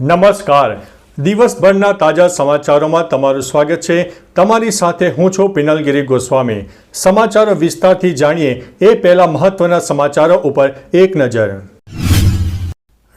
નમસ્કાર. દિવસભરના તાજા સમાચારોમાં તમારું સ્વાગત છે. તમારી સાથે હું છું પિનલગીરી ગોસ્વામી. સમાચારો વિસ્તારથી જાણીએ એ પહેલા મહત્વના સમાચારો ઉપર એક નજર.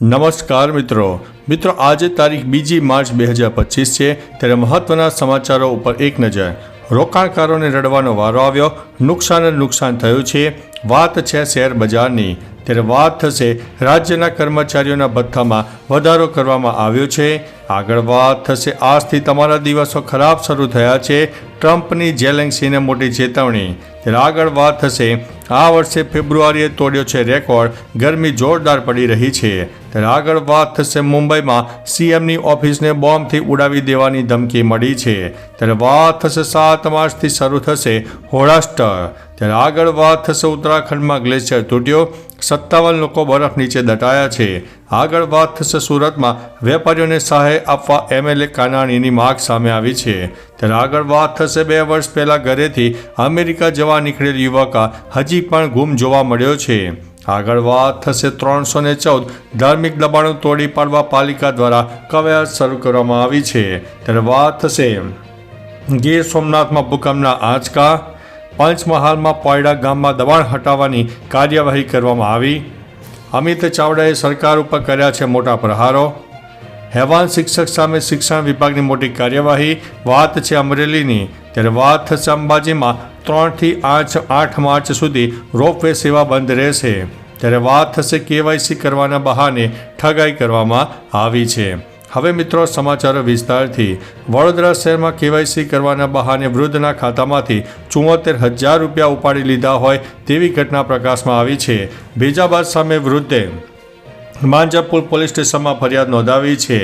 નમસ્કાર મિત્રો. મિત્રો, આજે તારીખ બીજી માર્ચ બે હજાર પચીસ છે. ત્યારે મહત્વના સમાચારો ઉપર એક નજર. રોકાણકારોને રડવાનો વારો આવ્યો. નુકસાન નુકસાન થયું છે. વાત છે શેર બજારની. ત્યારે વાત થશે રાજ્યના કર્મચારીઓના ભથ્થામાં વધારો કરવામાં આવ્યો છે. આગળ વાત થશે, આજથી તમારા દિવસો ખરાબ શરૂ થયા છે. ટ્રમ્પની જેલેન્સીને મોટી ચેતવણી. ત્યારે આગળ વાત થશે, આ વર્ષે ફેબ્રુઆરીએ તોડ્યો છે રેકોર્ડ, ગરમી જોરદાર પડી રહી છે. ત્યારે આગળ વાત થશે, મુંબઈમાં સીએમની ઓફિસને બોમ્બથી ઉડાવી દેવાની ધમકી મળી છે. ત્યારે વાત થશે, સાત માર્ચથી શરૂ થશે હોળાસ્ટર ત્યારે આગળ વાત થશે, ઉત્તરાખંડમાં ગ્લેશિયર તૂટ્યો. સત્તાવન લોકો બરફ નીચે દટાયા છે. આગળ વાત થશે સુરતમાં. વેપારીઓને સહાય આપવા એમએલએ કાનાણીની માગ સામે આવી છે. ત્યારે આગળ વાત થશે બે વર્ષ પહેલા ઘરેથી અમેરિકા જવા નીકળેલ યુવક હજી પણ ગુમ જોવા મળ્યો છે. આગળ વાત થશે ત્રણસો ને ચૌદ. ધાર્મિક દબાણો તોડી પાડવા પાલિકા દ્વારા કવાયત શરૂ કરવામાં આવી છે. ત્યારે વાત થશે ગીર સોમનાથમાં ભૂકંપના આંચકા. પંચમહાલમાં પોયડા ગામમાં દબાણ હટાવવાની કાર્યવાહી કરવામાં આવી. અમિત ચાવડાએ સરકાર ઉપર કર્યા છે મોટા પ્રહારો. હેવાન શિક્ષક સામે શિક્ષણ વિભાગની મોટી કાર્યવાહી. વાત છે અમરેલીની. ત્યારે વાત અંબાજીમાં ત્રણથી આઠ આઠ માર્ચ સુધી રોપવે સેવા બંધ રહેશે. ત્યારે વાત થશે કેવાયસી કરવાના બહાને ઠગાઈ કરવામાં આવી છે. હવે મિત્રો સમાચારો વિસ્તારથી વડોદરા શહેરમાં કેવાયસી કરવાના બહાને વૃદ્ધના ખાતામાંથી ચુમ્મોતેર હજાર રૂપિયા ઉપાડી લીધા હોય તેવી ઘટના પ્રકાશમાં આવી છે બીજાબાદ સામે વૃદ્ધે માંજાપુર પોલીસ સ્ટેશનમાં ફરિયાદ નોંધાવી છે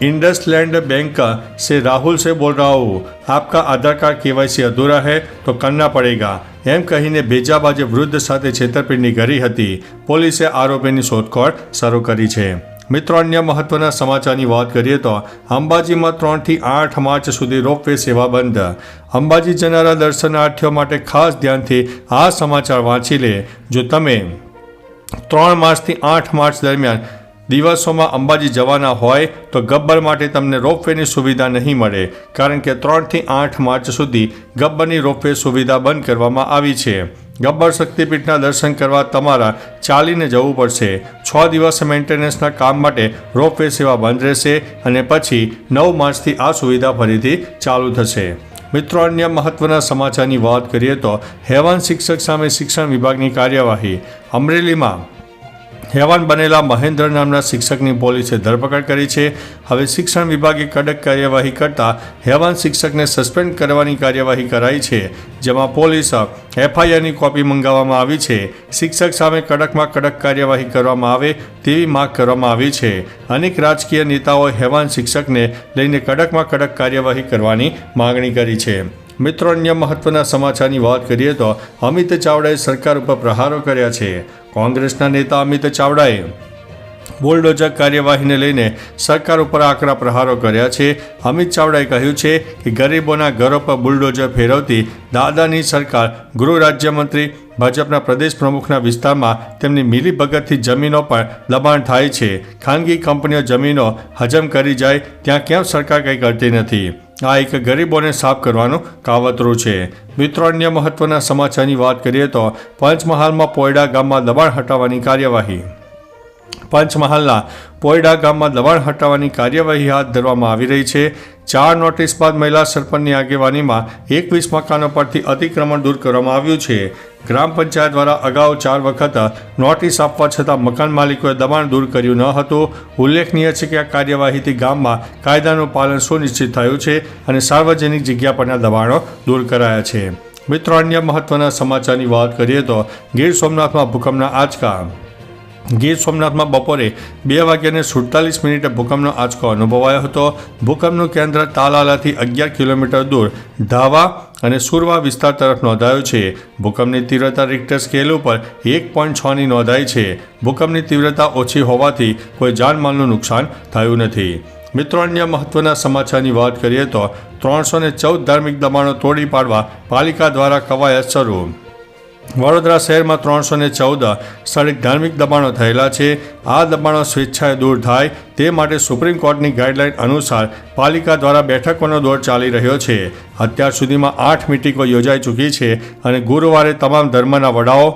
इंडसलैंड बैंक से राहुल से बोल रहा हूँ आपका आधार कार्ड केवायसी अधूरा है तो करना पड़ेगा એમ કહીને ભેજાબાજે વૃદ્ધ સાથે છેતરપિંડી કરી હતી પોલીસે આરોપીની શોધખોળ શરૂ કરી છે મિત્રો, અન્ય મહત્વના સમાચારની વાત કરીએ તો અંબાજીમાં ત્રણથી આઠ માર્ચ સુધી રોપવે સેવા બંધ. અંબાજી જનારા દર્શનાર્થીઓ માટે ખાસ ધ્યાનથી આ સમાચાર વાંચી લે. જો તમે ત્રણ માર્ચથી આઠ માર્ચ દરમિયાન દિવસોમાં અંબાજી જવાના હોય, તો ગબ્બર માટે તમને રોપવેની સુવિધા નહીં મળે, કારણ કે ત્રણથી આઠ માર્ચ સુધી ગબ્બરની રોપવે સુવિધા બંધ કરવામાં આવી છે. ગબ્બર શક્તિપીઠના દર્શન કરવા તમારા ચાલીને જવું પડશે. છ દિવસ મેન્ટેનન્સના કામ માટે રોપવે સેવા બંધ રહેશે અને પછી નવ માર્ચથી આ સુવિધા ફરીથી ચાલુ થશે. મિત્રો, અન્ય મહત્વના સમાચારની વાત કરીએ તો હેવાન શિક્ષક સામે શિક્ષણ વિભાગની કાર્યવાહી. અમરેલીમાં હેવાન બનેલા મહેન્દ્ર નામના શિક્ષકની પોલીસે ધરપકડ કરી છે. હવે શિક્ષણ વિભાગે કડક કાર્યવાહી કરતા હેવાન શિક્ષકને સસ્પેન્ડ કરવાની કાર્યવાહી કરાઈ છે, જેમાં પોલીસ એફઆઈઆરની કોપી મંગાવવામાં આવી છે. શિક્ષક સામે કડકમાં કડક કાર્યવાહી કરવામાં આવે તેવી માગ કરવામાં આવી છે. અનેક રાજકીય નેતાઓએ હેવાન શિક્ષકને લઈને કડકમાં કડક કાર્યવાહી કરવાની માંગણી કરી છે. મિત્રો, અન્ય મહત્વના સમાચારની વાત કરીએ તો અમિત ચાવડાએ સરકાર ઉપર પ્રહારો કર્યા છે. કોંગ્રેસના નેતા અમિત ચાવડાએ બુલડોઝર કાર્યવાહીને લઈને સરકાર ઉપર આકરા પ્રહારો કર્યા છે. અમિત ચાવડાએ કહ્યું છે કે ગરીબોના ઘરો પર બુલડોઝર ફેરવતી દાદાની સરકાર ગૃહ રાજ્યમંત્રી, ભાજપના પ્રદેશ પ્રમુખના વિસ્તારમાં તેમની મિલીભગતથી જમીનો પર દબાણ થાય છે. ખાનગી કંપનીઓ જમીનો હજમ કરી જાય, ત્યાં કેમ સરકાર કંઈ કરતી નથી? આ એક ગરીબોને સાફ કરવાનું કાવતરું છે. મિત્રો, અન્ય મહત્વના સમાચારની વાત કરીએ તો પંચમહાલમાં પોયડા ગામમાં દબાણ હટાવવાની કાર્યવાહી. પંચમહાલના પોયડા ગામમાં દબાણ હટાવવાની કાર્યવાહી હાથ ધરવામાં આવી રહી છે. ચાર નોટિસ બાદ મહિલા સરપંચની આગેવાનીમાં એકવીસ મકાનો પરથી અતિક્રમણ દૂર કરવામાં આવ્યું છે. ગ્રામ પંચાયત દ્વારા અગાઉ ચાર વખત નોટિસ આપવા છતાં મકાન માલિકોએ દબાણ દૂર કર્યું ન હતું. ઉલ્લેખનીય છે કે આ કાર્યવાહીથી ગામમાં કાયદાનું પાલન સુનિશ્ચિત થયું છે અને સાર્વજનિક જગ્યા પરના દબાણો દૂર કરાયા છે. મિત્રો, અન્ય મહત્વના સમાચારની વાત કરીએ તો ગીર સોમનાથમાં ભૂકંપના આંચકા. ગીર સોમનાથમાં બપોરે બે વાગ્યાને સુડતાલીસ મિનિટે ભૂકંપનો આંચકો અનુભવાયો હતો. ભૂકંપનું કેન્દ્ર તાલાલાથી અગિયાર કિલોમીટર દૂર ધાવા અને સુરવા વિસ્તાર તરફ નોંધાયો છે. ભૂકંપની તીવ્રતા રિક્ટર સ્કેલ ઉપર એક પોઈન્ટ છની નોંધાઈ છે. ભૂકંપની તીવ્રતા ઓછી હોવાથી કોઈ જાનમાલનું નુકસાન થયું નથી. મિત્રો, અન્ય મહત્વના સમાચારની વાત કરીએ તો ત્રણસો ચૌદ ધાર્મિક દબાણો તોડી પાડવા પાલિકા દ્વારા કવાયત શરૂ. વડોદરા શહેરમાં ત્રણસો ને ચૌદ સ્થળે ધાર્મિક દબાણો થયેલા છે. આ દબાણો સ્વેચ્છાએ દૂર થાય તે માટે સુપ્રીમ કોર્ટની ગાઈડલાઈન અનુસાર પાલિકા દ્વારા બેઠકોનો દોર ચાલી રહ્યો છે. અત્યાર સુધીમાં આઠ મિટિંગો યોજાઈ ચૂકી છે અને ગુરુવારે તમામ ધર્મના વડાઓ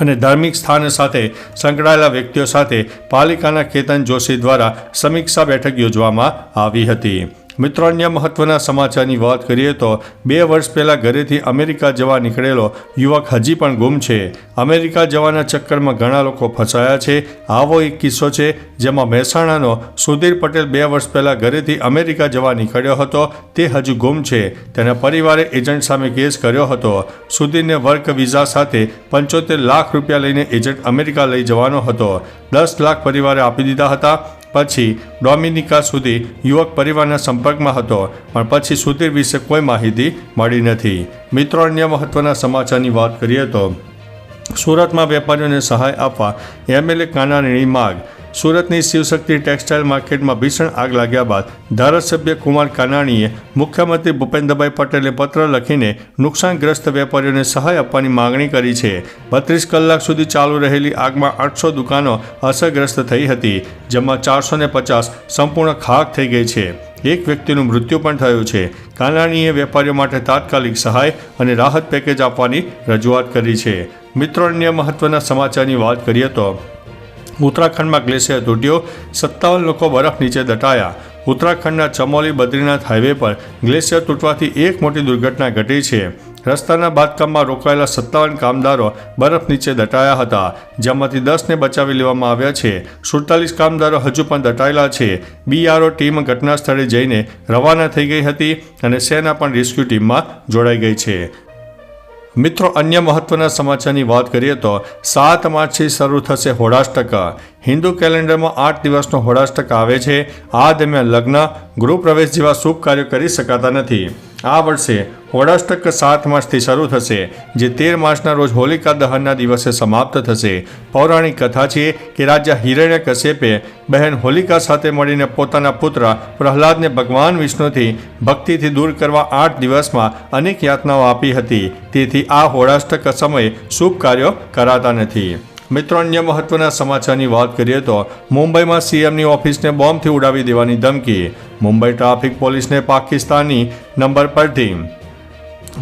અને ધાર્મિક સ્થાન સાથે સંકળાયેલા વ્યક્તિઓ સાથે પાલિકાના કેતન જોશી દ્વારા સમીક્ષા બેઠક યોજવામાં આવી હતી. મિત્રો, અન્ય મહત્વના સમાચારની વાત કરીએ તો બે વર્ષ પહેલાં ઘરેથી અમેરિકા જવા નીકળેલો યુવક હજી પણ ગુમ છે. અમેરિકા જવાના ચક્કરમાં ઘણા લોકો ફસાયા છે. આવો એક કિસ્સો છે જેમાં મહેસાણાનો સુધીર પટેલ બે વર્ષ પહેલાં ઘરેથી અમેરિકા જવા નીકળ્યો હતો. તે હજુ ગુમ છે. તેના પરિવારે એજન્ટ સામે કેસ કર્યો હતો. સુધીરને વર્ક વિઝા સાથે પંચોતેર લાખ રૂપિયા લઈને એજન્ટ અમેરિકા લઈ જવાનો હતો. દસ લાખ પરિવારે આપી દીધા હતા. પછી ડોમિનિકા સુધી યુવક પરિવારના સંપર્કમાં હતો, પણ પછી સુધીર વિશે કોઈ માહિતી મળી નથી. મિત્રો, અન્ય મહત્વના સમાચારની વાત કરીએ તો, સુરતમાં વેપારીઓને સહાય આપવા એમએલએ કાનાણીની માગ સુરતની શિવશક્તિ ટેક્સટાઇલ માર્કેટમાં ભીષણ આગ લાગ્યા બાદ ધારાસભ્ય કુમાર કાનાણીએ મુખ્યમંત્રી ભૂપેન્દ્રભાઈ પટેલે પત્ર લખીને નુકસાનગ્રસ્ત વેપારીઓને સહાય આપવાની માંગણી કરી છે. બત્રીસ કલાક સુધી ચાલુ રહેલી આગમાં આઠસો દુકાનો અસરગ્રસ્ત થઈ હતી, જેમાં ચારસો ને પચાસ સંપૂર્ણ ખાક થઈ ગઈ છે. એક વ્યક્તિનું મૃત્યુ પણ થયું છે. કાનાણીએ વેપારીઓ માટે તાત્કાલિક સહાય અને રાહત પેકેજ આપવાની રજૂઆત કરી છે. મિત્રો, અન્ય મહત્વના સમાચારની વાત કરીએ તો ઉત્તરાખંડમાં ગ્લેશિયર તૂટ્યો, સત્તાવન લોકો બરફ નીચે દટાયા. ઉત્તરાખંડના ચમોલી બદ્રીનાથ હાઈવે પર ગ્લેશિયર તૂટવાથી એક મોટી દુર્ઘટના ઘટી છે. રસ્તાના બાંધકામમાં રોકાયેલા સત્તાવન કામદારો બરફ નીચે દટાયા હતા, જેમાંથી દસને બચાવી લેવામાં આવ્યા છે. સુડતાલીસ કામદારો હજુ પણ દટાયેલા છે. બીઆરઓ ટીમ ઘટના સ્થળે જઈને રવાના થઈ ગઈ હતી અને સેના પણ રેસ્ક્યુ ટીમમાં જોડાઈ ગઈ છે. મિત્રો અન્ય મહત્વના સમાચારની વાત કરીએ તો સાત માર્ચથી શરૂ થશે હોળાષ્ટક. હિન્દુ કેલેન્ડરમાં આઠ દિવસનો હોળાષ્ટક આવે છે. આ દરમિયાન લગ્ન, ગૃહપ્રવેશ જેવા શુભ કાર્યો કરી શકાતા નથી. આ વર્ષે હોળાષ્ટક સાત માર્ચથી શરૂ થશે, જે તેર માર્ચના રોજ હોલિકા દહનના દિવસે સમાપ્ત થશે. પૌરાણિક કથા છે કે રાજા હિરણ્ય કશ્યપે બહેન હોલિકા સાથે મળીને પોતાના પુત્ર પ્રહલાદને ભગવાન વિષ્ણુથી, ભક્તિથી દૂર કરવા આઠ દિવસમાં અનેક યાતનાઓ આપી હતી. તેથી આ હોળાષ્ટક સમયે શુભ કાર્યો કરાતા નથી. મિત્રો, અન્ય મહત્વના સમાચારની વાત કરીએ તો મુંબઈમાં સીએમની ઓફિસને બોમ્બથી ઉડાવી દેવાની ધમકી. મુંબઈ ટ્રાફિક પોલીસને પાકિસ્તાની નંબર પરથી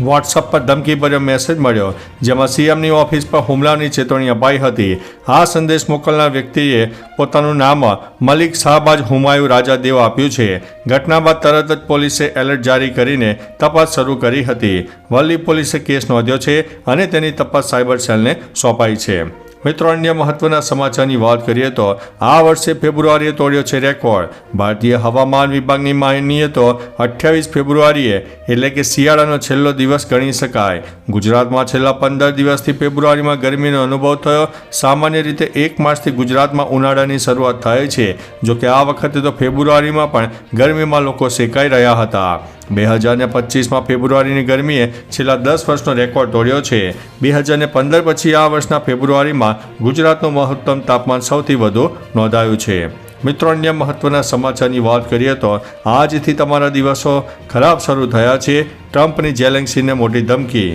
વોટ્સઅપ પર ધમકીભર્યો મેસેજ મળ્યો, જેમાં સીએમની ઓફિસ પર હુમલાની ચેતવણી અપાઈ હતી. આ સંદેશ મોકલનાર વ્યક્તિએ પોતાનું નામ મલિક શાહબાજ હુમાયુ રાજા દેવ આપ્યું છે. ઘટના બાદ તરત જ પોલીસે એલર્ટ જારી કરીને તપાસ શરૂ કરી હતી. વલ્લી પોલીસે કેસ નોંધ્યો છે અને તેની તપાસ સાયબર સેલને સોંપાઈ છે. મિત્રો, અન્ય મહત્વના સમાચારની વાત કરીએ તો આ વર્ષે ફેબ્રુઆરીએ તોડ્યો છે રેકોર્ડ. ભારતીય હવામાન વિભાગની માનીએ તો અઠ્યાવીસ ફેબ્રુઆરીએ, એટલે કે શિયાળાનો છેલ્લો દિવસ ગણી શકાય. ગુજરાતમાં છેલ્લા પંદર દિવસથી ફેબ્રુઆરીમાં ગરમીનો અનુભવ થયો. સામાન્ય રીતે એક માસથી ગુજરાતમાં ઉનાળાની શરૂઆત થાય છે. જોકે આ વખતે તો ફેબ્રુઆરીમાં પણ ગરમીમાં લોકો શેકાઈ રહ્યા હતા. બે હજાર ને પચીસમાં ફેબ્રુઆરીની ગરમીએ છેલ્લા દસ વર્ષનો રેકોર્ડ તોડ્યો છે. બે હજાર ને પંદર પછી આ વર્ષના ફેબ્રુઆરીમાં ગુજરાતનું મહત્તમ તાપમાન સૌથી વધુ નોંધાયું છે. મિત્રો, અન્ય મહત્વના સમાચારની વાત કરીએ તો આજથી તમારા દિવસો ખરાબ શરૂ થયા છે. ટ્રમ્પની જેલેન્સીને મોટી ધમકી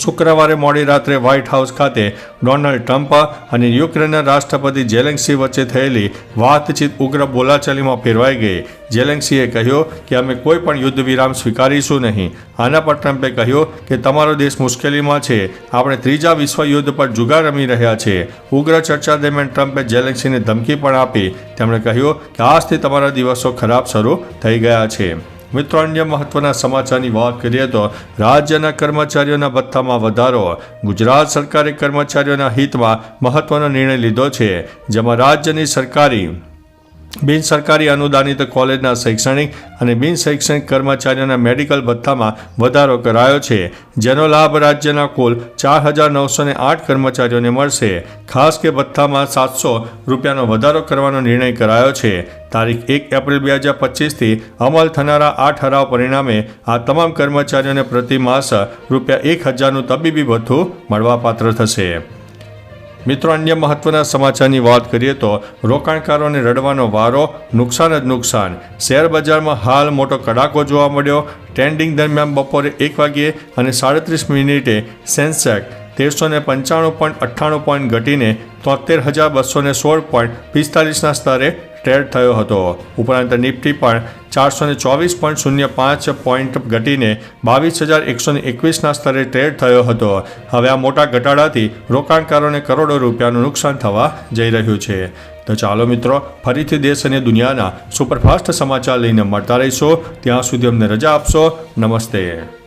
શુક્રવારે મોડી રાત્રે વ્હાઇટ હાઉસ ખાતે ડોનાલ્ડ ટ્રમ્પ અને યુક્રેનના રાષ્ટ્રપતિ જેલેન્સી વચ્ચે થયેલી વાતચીત ઉગ્ર બોલાચાલીમાં ફેરવાઈ ગઈ. જેલેન્સીએ કહ્યું કે અમે કોઈ પણ યુદ્ધ વિરામ સ્વીકારીશું નહીં. આના પર ટ્રમ્પે કહ્યું કે તમારો દેશ મુશ્કેલીમાં છે. આપણે ત્રીજા વિશ્વયુદ્ધ પર જુગાર રમી રહ્યા છે. ઉગ્ર ચર્ચા દરમિયાન ટ્રમ્પે જેલેન્સીને ધમકી પણ આપી. તેમણે કહ્યું કે આજથી તમારા દિવસો ખરાબ શરૂ થઈ ગયા છે. મિત્રો અન્ય મહત્વના સમાચારની વાત કરીએ તો રાજ્યના કર્મચારીઓના ભથ્થામાં વધારો. ગુજરાત સરકારે કર્મચારીઓના હિતમાં મહત્વનો નિર્ણય લીધો છે, જેમાં રાજ્યની સરકારી, બિન સરકારી અનુદાનિત કોલેજના શૈક્ષણિક અને બિન શૈક્ષણિક કર્મચારીઓના મેડિકલ ભથ્થામાં વધારો કરાયો છે, જેનો લાભ રાજ્યના કુલ ચાર હજાર નવસો આઠ કર્મચારીઓને મળશે. ખાસ કે ભથ્થામાં સાતસો રૂપિયાનો વધારો કરવાનો નિર્ણય કરાયો છે. તારીખ એક એપ્રિલ બે હજાર પચીસથી અમલ થનારા આ ઠરાવ પરિણામે આ તમામ કર્મચારીઓને પ્રતિ માસ રૂપિયા એક હજારનું તબીબી ભથ્થું મળવાપાત્ર થશે. મિત્રો, અન્ય મહત્વના સમાચારની વાત કરીએ તો રોકાણકારોને રડવાનો વારો નુકસાન જ નુકસાન. શેર બજારમાં હાલ મોટો કડાકો જોવા મળ્યો. ટ્રેન્ડિંગ દરમિયાન બપોરે એક વાગ્યે અને સાડત્રીસ મિનિટે સેન્સેક તેરસો ને પંચાણું પોઈન્ટ અઠ્ઠાણું પોઈન્ટ ઘટીને તોતેર હજાર બસો ને સોળ પોઈન્ટ પિસ્તાલીસના સ્તરે ટ્રેડ થયો હતો. ઉપરાંત નિફ્ટી પણ ચારસો ને ચોવીસ પોઈન્ટ શૂન્ય પાંચ પોઈન્ટ ઘટીને બાવીસ હજાર એકસો ને એકવીસના સ્તરે ટ્રેડ થયો હતો. હવે આ મોટા ઘટાડાથી રોકાણકારોને કરોડો રૂપિયાનું નુકસાન થવા જઈ રહ્યું છે. તો ચાલો મિત્રો, ફરીથી દેશ અને દુનિયાના સુપરફાસ્ટ સમાચાર લઈને મળતા રહીશો. ત્યાં સુધી અમને રજા આપશો. નમસ્તે.